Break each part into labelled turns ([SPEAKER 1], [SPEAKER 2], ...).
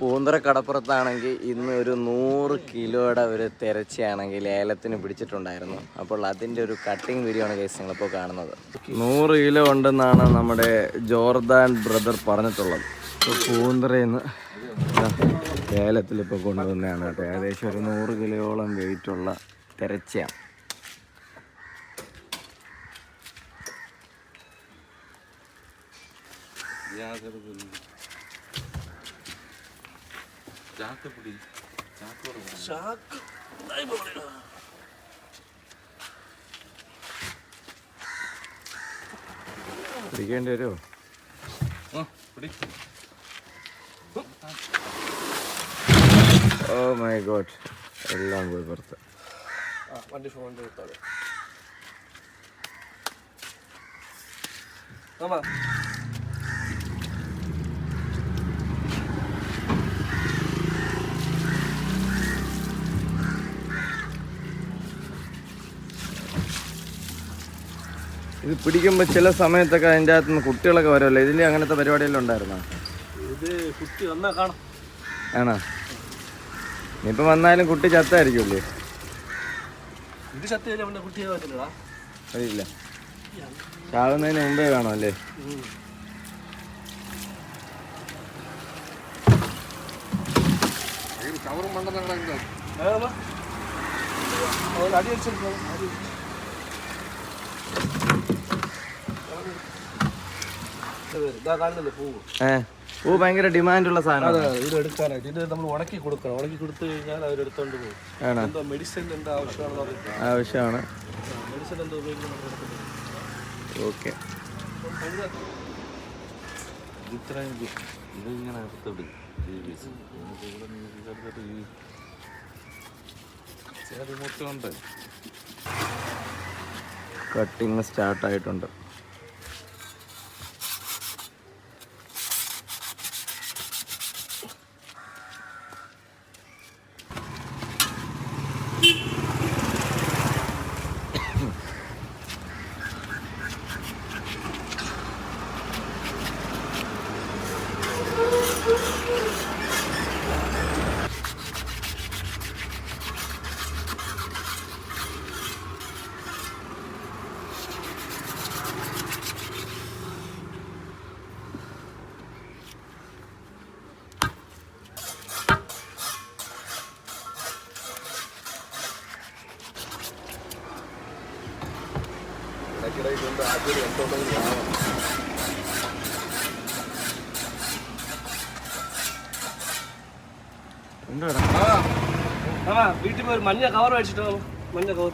[SPEAKER 1] പൂന്തറ കടപ്പുറത്താണെങ്കിൽ ഇന്ന് ഒരു നൂറ് കിലോയുടെ ഒരു തിരച്ചയാണെങ്കിൽ ലേലത്തിന് പിടിച്ചിട്ടുണ്ടായിരുന്നു. അപ്പോൾ അതിന്റെ ഒരു കട്ടിങ് വീഡിയോ ആണ് കേസ് നിങ്ങളിപ്പോൾ കാണുന്നത്. നൂറ് കിലോ ഉണ്ടെന്നാണ് നമ്മുടെ ജോർദാൻ ബ്രദർ പറഞ്ഞിട്ടുള്ളത്. ഇപ്പോൾ പൂന്തറയിൽ നിന്ന് കൊണ്ടുവന്നതാണ് കേട്ടോ. ഏകദേശം ഒരു നൂറ് കിലോയോളം വെയിറ്റുള്ള തിരച്ചയാണ്. പിടിക്കേണ്ടി വരുമോ ഓ മൈ ഗോഡ്. എല്ലാം പോയി പുറത്ത്.
[SPEAKER 2] വണ്ടി ഫോൺ എടുത്തോളൂ.
[SPEAKER 1] ഇത് പിടിക്കുമ്പോൾ ചില സമയത്തൊക്കെ അതിന്റെ അകത്ത് നിന്ന് കുട്ടികളൊക്കെ വരുമല്ലോ? ഇതിൽ അങ്ങനത്തെ പരിപാടിയെല്ലാം ഉണ്ടായിരുന്നോ?
[SPEAKER 2] ഇത് കുട്ടി വന്നാൽ കാണാം.
[SPEAKER 1] ആണോ? ഇനിയിപ്പോൾ വന്നാലും കുട്ടി ചത്തായിരിക്കുമല്ലേ?
[SPEAKER 2] ഇത് കുട്ടിയെ പറ്റില്ലടാ
[SPEAKER 1] അറിയില്ല. ചാകുന്നതിന് മുമ്പേ കാണുമല്ലേ
[SPEAKER 2] അല്ലേ? അടി പൂവ്
[SPEAKER 1] ഏ പൂ ഭയങ്കര ഡിമാൻഡുള്ള സാധനമാണ്.
[SPEAKER 2] അതെ, ഇത് എടുക്കാനായിട്ട്. ഇത് നമ്മൾ ഉണക്കി കൊടുക്കണം. ഉണക്കി കൊടുത്തു കഴിഞ്ഞാൽ അവരെടുത്തോണ്ട് പോകും.
[SPEAKER 1] ആണോ?
[SPEAKER 2] എന്തോ മെഡിസിൻ എന്താ ആവശ്യമാണെന്ന്
[SPEAKER 1] ആവശ്യമാണ്.
[SPEAKER 2] മെഡിസിൻ എന്തോ ഉപയോഗിക്കണം
[SPEAKER 1] ഓക്കെ.
[SPEAKER 3] ഇത്രയും ഇത് ഇതിങ്ങനെ എടുത്തിട്ട് ചെറിയ മുട്ടുണ്ട്
[SPEAKER 1] കട്ടിങ് സ്റ്റാർട്ടായിട്ടുണ്ട്.
[SPEAKER 2] ആ. വീട്ടിൽ പോയി ഒരു മഞ്ഞ കവർ മേടിച്ചിട്ടോ? മഞ്ഞ കവർ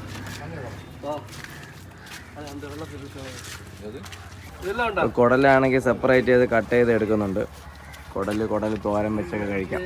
[SPEAKER 1] കുടലാണെങ്കിൽ സെപ്പറേറ്റ് ചെയ്ത് കട്ട് ചെയ്ത് എടുക്കുന്നുണ്ട്. കുടൽ കുടൽ തോരൻ വെച്ചൊക്കെ കഴിക്കാം.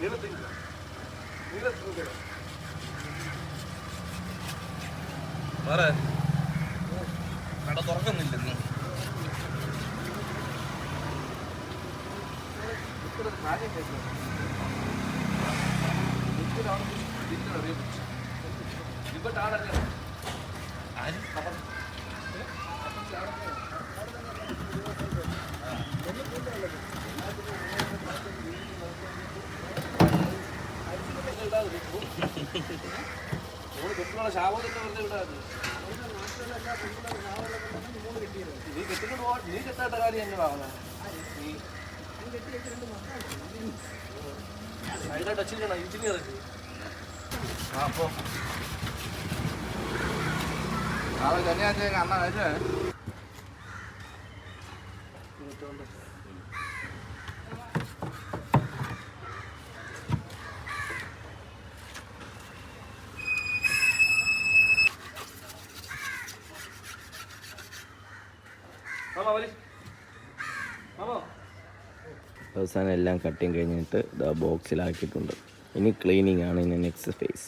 [SPEAKER 2] ഇത് നീളത്തിൽ
[SPEAKER 3] വേറെ കട തുറക്കുന്നില്ലെന്ന്
[SPEAKER 2] നമ്മൾ കെട്ടിയുള്ള ശാപത്തൊക്കെ വെറുതെ വിടാതെ നീ കെട്ടിക്കൊണ്ട് പോ നീ കെട്ടാത്ത കാര്യം എന്നെ വാങ്ങുന്നത് നീ സൈഡായിട്ട് വെച്ചിരിക്കണം എഞ്ചിനീയർ
[SPEAKER 3] അപ്പോ നാളെ കന്യാകുമാരി അണ്ണ കഴിച്ചേ
[SPEAKER 1] അവസാനം എല്ലാം കട്ടിങ് കഴിഞ്ഞിട്ട് ഇതാ ബോക്സിലാക്കിയിട്ടുണ്ട് ഇനി ക്ലീനിങ് ആണ് ഇനി നെക്സ്റ്റ് ഫേസ്